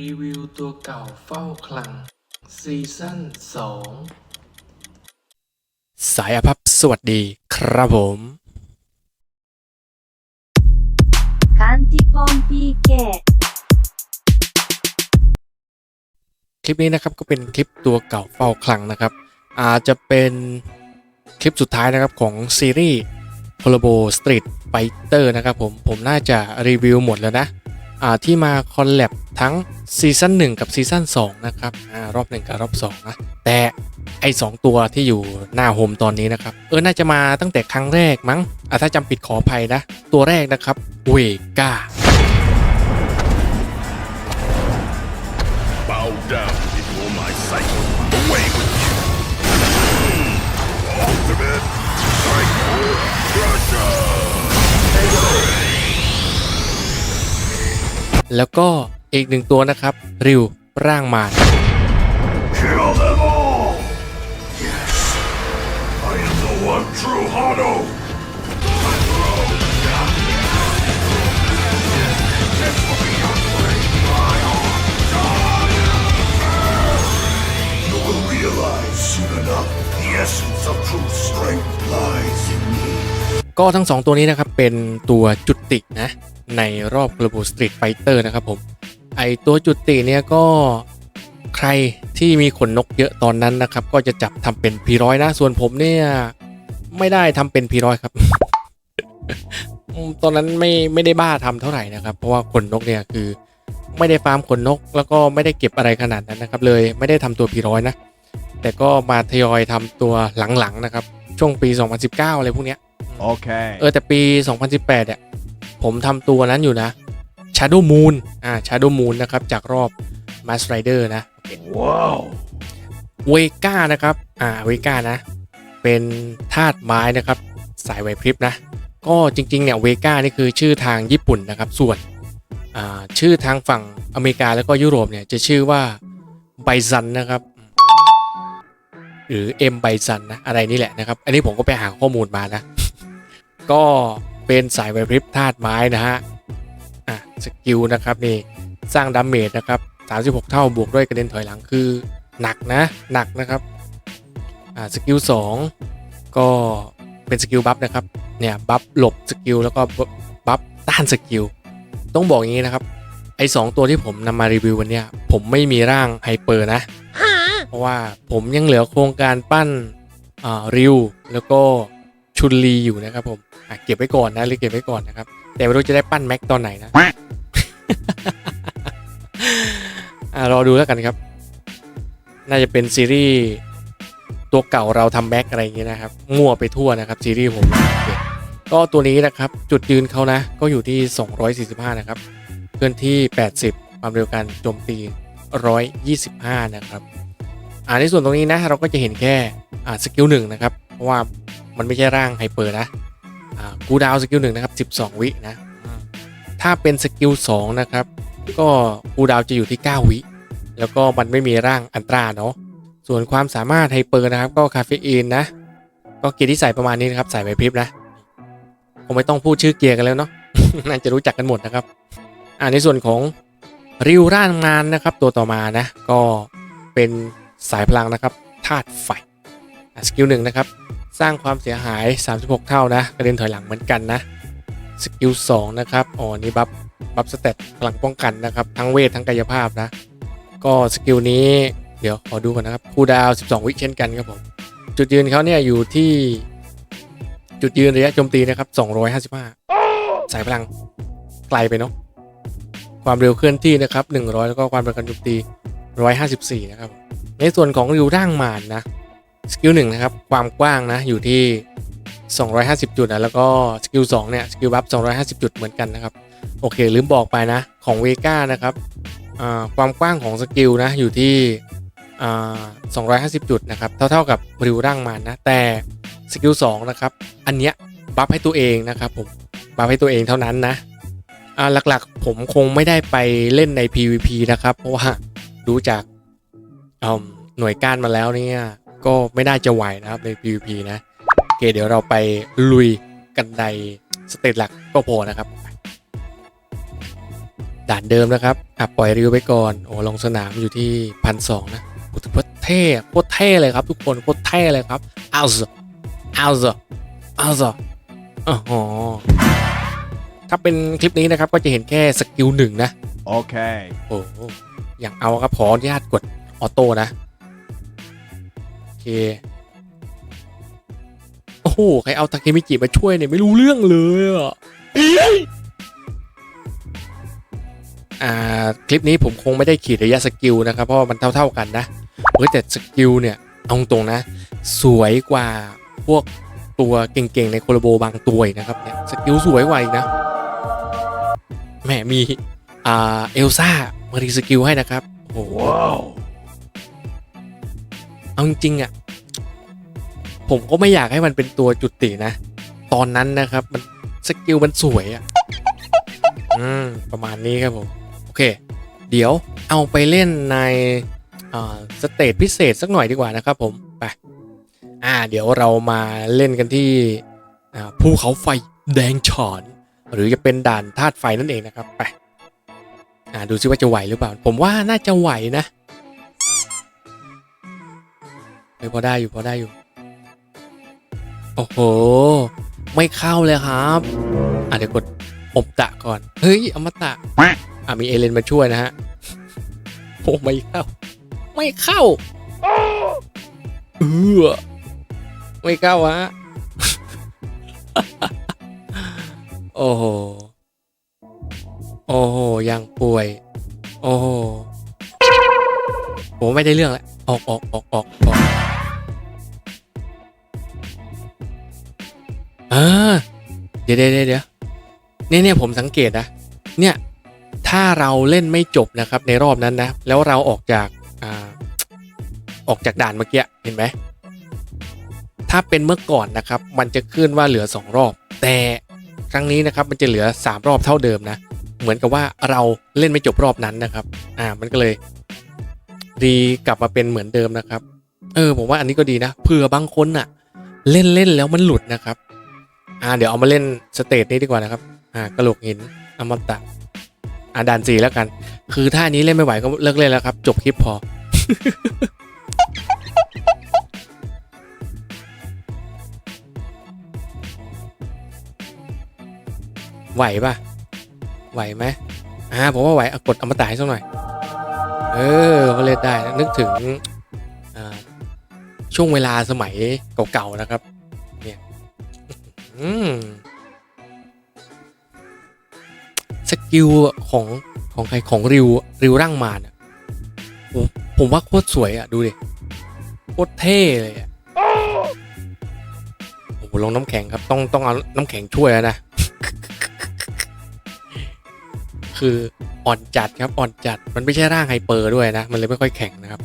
รีวิวตัวเก่าเฝ้าคลัง ซีซั่นสองสายอภัพสวัสดีครับผม คันติปอนพีเคคลิปนี้นะครับก็เป็นคลิปตัวเก่าเฝ้าคลังนะครับ อาจจะเป็นคลิปสุดท้ายนะครับของซีรีส์ c o l l a b o Street Fighter นะครับผม ผมน่าจะรีวิวหมดแล้วนะ ที่มาคอลแลบทั้งซีซั่น1กับซีซั่น2นะครับอรอบ 1 กับรอบ2นะแต่ไอสองตัวที่อยู่หน้าโฮมตอนนี้นะครับ เออ น่าจะมาตั้งแต่ครั้งแรกมั้งอะถ้าจำผิดขออภัยนะ ตัวแรกนะครับเวก้า Bow down before my sight. แล้วก็อีกหนึ่งตัวนะครับ ริวร่างมาร Kill them all! Yes, I am the one true Hado! You will realize soon enough the essence of true strength lies in me. ก็ทั้งสองตัวนี้นะครับเป็นตัวจุตินะ ในรอบ Global Street Fighter นะครับผม ไอตัวจุติเนี่ยก็ใครที่มีขนนกเยอะตอนนั้นนะครับ ก็จะจับทำเป็นพีร้อยนะ ส่วนผมเนี่ยไม่ได้ทำเป็นพีร้อยครับอืมตอนนั้นไม่ไม่ได้บ้าทำเท่าไหร่นะครับ เพราะว่าขนนกเนี่ยคือไม่ได้ฟาร์มขนนก แล้วก็ไม่ได้เก็บอะไรขนาดนั้นนะครับ เลยไม่ได้ทำตัวพีร้อยนะ แต่ก็มาทยอยทำตัวหลังๆนะครับ ช่วงปี 2019 อะไรพวกเนี้ย Okay. เออแต่ปี 2018เนี่ย ผมทำตัวนั้นอยู่นะ Shadow Moon อ่า Shadow Moon นะครับ จากรอบ Mass Rider นะ Wow. เวก้านะครับ อ่าเวก้านะ เป็นธาตุไม้นะครับ สายไหวพริบนะ ก็จริงๆเนี่ยเวก้านี่คือชื่อทางญี่ปุ่นนะครับ ส่วนอ่าชื่อทางฝั่งอเมริกาแล้วก็ยุโรปเนี่ยจะชื่อว่าไบซันนะครับหรือเอ็มไบซันนะอะไรนี่แหละนะครับ อันนี้ผมก็ไปหาข้อมูลมานะ ก็ เป็นสายไหวพริบธาตุไม้นะฮะอะสกิลนะครับนี่สร้างดาเมจนะครับ36 เท่าบวกด้วยกระเด็นถอยหลังคือหนักนะหนักนะครับอ่าสกิล2ก็เป็นสกิลบัฟนะครับเนี่ยบัฟหลบสกิลแล้วก็บัฟต้านสกิลต้องบอกอย่างนี้นะครับไอ้สองตัวที่ผมนำมารีวิววันเนี้ยผมไม่มีร่างไฮเปอร์นะเพราะว่าผมยังเหลือโครงการปั้นอ่าริวแล้วก็ ชุนลีอยู่นะครับผมอะเก็บไว้ก่อนนะหรือเก็บไว้ก่อนนะครับ แต่ไม่รู้จะได้ปั้นแม็กตอนไหนนะอะรอดูแล้วกันครับ น่าจะเป็นซีรีส์ตัวเก่าเราทำแม็กอะไรอย่างเงี้ยนะครับ มั่วไปทั่วนะครับซีรีส์ผมโอเคก็ตัวนี้นะครับ จุดยืนเขานะ ก็อยู่ที่ 245 นะครับ เคลื่อนที่ 80 ความเร็วการโจมตี 125 นะครับ อ่าในส่วนตรงนี้นะเราก็จะเห็นแค่อ่าสกิลหนึ่งนะครับ เพราะว่า มันไม่ใช่ร่างไฮเปอร์นะอ่ากูดาวสกิลหนึ่งนะครับ 12 วินะอืมถ้าเป็นสกิล2นะครับ ก็กูดาวจะอยู่ที่ 9 วิ แล้วก็มันไม่มีร่างอันตราเนาะ ส่วนความสามารถไฮเปอร์นะครับ ก็คาเฟอีนนะ ก็เกียร์ที่ใส่ประมาณนี้นะครับ ใส่ไปพริบนะ คงไม่ต้องพูดชื่อเกียร์กันแล้วเนาะ น่าจะรู้จักกันหมดนะครับ อ่าในส่วนของริวร่างงานนะครับ ตัวต่อมานะ ก็เป็นสายพลังนะครับ ธาตุไฟอะสกิลหนึ่งนะครับ สร้างความเสียหาย 36 เท่านะ กระเด็นถอยหลังเหมือนกันนะ สกิล 2 นะครับอ๋อนี่บัฟบัฟสเตตพลังป้องกันนะครับ ทั้งเวท ทั้งกายภาพนะ ก็สกิลนี้เดี๋ยวขอดูก่อนนะครับ คูดาว 12 วิเช่นกันครับผม จุดยืนเขาเนี่ยอยู่ที่ จุดยืนระยะโจมตีนะครับ 255 สายพลังไกลไปเนาะ ความเร็วเคลื่อนที่นะครับ 100 แล้วก็ความเร็วการโจมตี 154 นะครับ ในส่วนของริวร่างมารนะ สกิลหนึ่งนะครับ ความกว้างนะอยู่ที่ 250 จุดนะแล้วก็สกิล2เนี่ยสกิลบัฟ250 จุดเหมือนกันนะครับโอเคลืมบอกไปนะของเวก้านะครับความกว้างของสกิลนะอยู่ที่อ่า250 จุดนะครับเท่าๆกับริวร่างมารนะแต่สกิล2นะครับอันเนี้ยบัฟให้ตัวเองนะครับผมบัฟให้ตัวเองเท่านั้นนะหลักๆผมคงไม่ได้ไปเล่นใน PVP นะครับ เพราะว่าดูจากหน่วยก้านมาแล้วเนี่ย ก็ไม่น่าจะไหวนะครับใน PVP นะโอเคเดี๋ยวเราไปลุยกันในสเตจหลักก็พอนะครับ ด่านเดิมนะครับอะปล่อยริวไปก่อนโอ้ลงสนามอยู่ที่พันสองนะโอ้ถือว่าเท่โคตรเท่เลยครับ ทุกคนโคตรเท่เลยครับเอาซะเอาซะเอาซะอ๋อถ้าเป็นคลิปนี้นะครับก็จะเห็นแค่สกิลหนึ่งนะ Okay. โอ้โหอย่างเอาครับขออนุญาตกดออโต้นะโอ เค โอ้โห ใครเอาทาเคมิจิมาช่วยเนี่ยไม่รู้เรื่องเลยอะอ่าคลิปนี้ผมคงไม่ได้ขีดระยะสกิลนะครับ เพราะว่ามันเท่าๆกันนะเฮ้ยแต่สกิลเนี่ยเอาตรงๆนะ สวยกว่าพวกตัวเก่งๆในโคโลโบบางตัวอีกนะครับเนี่ยสกิลสวยกว่าอีกนะแหมมีอ่าเอลซ่ามารีสกิลให้นะครับ โอ้โห Wow. เอาจริงๆอะผมก็ไม่อยากให้มันเป็นตัวจุดตินะ ตอนนั้นนะครับ มันสกิลมันสวยอะอืมประมาณนี้ครับผม โอเค เดี๋ยวเอาไปเล่นในสเตจพิเศษสักหน่อยดีกว่านะครับผม ไป อ่า เดี๋ยวเรามาเล่นกันที่ภูเขาไฟแดงฉานหรือจะเป็นด่านธาตุไฟนั่นเองนะครับ ไป อ่า ดูซิว่าจะไหวหรือเปล่า ผมว่าน่าจะไหวนะ ฮ้ยพอได้อยู่พอได้อยู่ โอ้โห ไม่เข้าเลยครับอะเดี๋ยวกดอบตะก่อน เฮ้ย อมตะ อะมีเอเลนมาช่วยนะฮะโอ้ไม่เข้า ไม่เข้าเออไม่เข้าฮะโอ้โห โอ้โห ยังป่วย โอ้โหผมไม่ได้เรื่องแล้ว ออกออกออกออกออก เออ เดี๋ยวเดี๋ยวเดี๋ยวเนี่ยเนี่ยผมสังเกตนะ เนี่ย ถ้าเราเล่นไม่จบนะครับ ในรอบนั้นนะ แล้วเราออกจากอ่าออกจากด่านเมื่อกี้ เห็นไหม ถ้าเป็นเมื่อก่อนนะครับ มันจะขึ้นว่าเหลือ 2 รอบ แต่ครั้งนี้นะครับ มันจะเหลือ 3 รอบเท่าเดิมนะ เหมือนกับว่าเราเล่นไม่จบรอบนั้นนะครับ อ่า มันก็เลยรีกลับมาเป็นเหมือนเดิมนะครับ เออ ผมว่าอันนี้ก็ดีนะ เผื่อบางคนน่ะ เล่นเล่นแล้วมันหลุดนะครับ อ่าเดี๋ยวเอามาเล่นสเตจนี้ดีกว่านะครับอ่ากระโหลกหินอมตะอ่าด่านสี่แล้วกัน คือถ้าอันนี้เล่นไม่ไหวก็เลิกเล่นแล้วครับ จบคลิปพอ ไหวปะไหวไหมอ่าผมว่าไหวเอากดอมตะให้สักหน่อย เออก็เล่นได้นะนึกถึงอ่าช่วงเวลาสมัยเก่าๆนะครับเนี่ยอืม สกิลของของใครของริวริวร่างมารอะผมผมว่าโคตรสวยอะ ดูดิโคตรเท่เลยอะโอ้โหลงน้ำแข็งครับ ต้องต้องเอาน้ำแข็งช่วยแล้วนะ คืออ่อนจัดครับอ่อนจัดมันไม่ใช่ร่างไฮเปอร์ด้วยนะ มันเลยไม่ค่อยแข็งนะครับ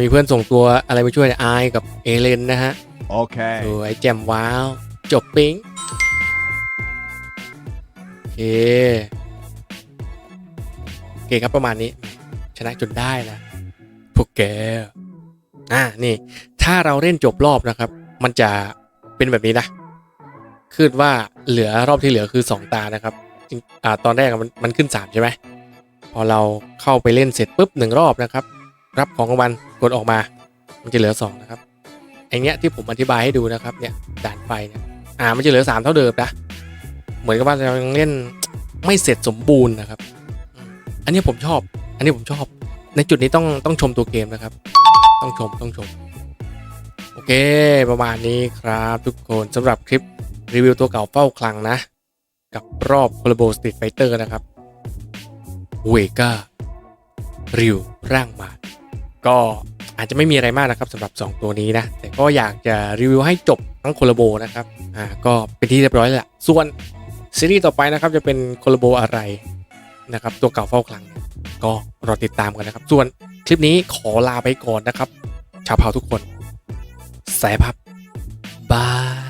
มีเพื่อนส่งตัวอะไรมาช่วยไอายกับเอเลนนะฮะส Okay. วยแจ่มว้าว จบปิ๊งโอเคโอเคครับประมาณนี้ ชนะจนได้นะพวกแกอ่านี่ ถ้าเราเล่นจบรอบนะครับ มันจะเป็นแบบนี้นะขึ้นว่าเหลือรอบที่เหลือคือ 2 ตานะครับจริงอ่าตอนแรกอะมันมันขึ้น 3 ใช่ไหมพอเราเข้าไปเล่นเสร็จปุ๊บหนึ่งรอบนะครับ รับของรางวัลกดออกมา มันจะเหลือ 2 นะครับไอเนี้ยที่ผมอธิบายให้ดูนะครับเนี่ยด่านไฟเนี่ยอ่ามันจะเหลือสามเท่าเดิมนะเหมือนกับว่าเรายังเล่นไม่เสร็จสมบูรณ์นะครับ อันนี้ผมชอบ อันนี้ผมชอบ ในจุดนี้ต้องต้องชมตัวเกมนะครับ ต้องชมต้องชม โอเค ประมาณนี้ครับทุกคนสำหรับคลิปรีวิวตัวเก่าเฝ้าคลังนะ กับรอบ c o l l a b o Street Fighter นะครับเวก้าริวร่างมา ก็อาจจะไม่มีอะไรมากนะครับสำหรับ 2 ตัวนี้นะ แต่ก็อยากจะรีวิวให้จบทั้งโคลโบนะครับอ่าก็เป็นที่เรียบร้อยแล้วล่ะส่วนซีรีส์ต่อไปนะครับจะเป็นโคลโบอะไรนะครับตัวเก่าเฝ้าคลัง ก็รอติดตามกันนะครับ ส่วนคลิปนี้ขอลาไปก่อนนะครับ ชาวเผ่าทุกคน สายพับบาย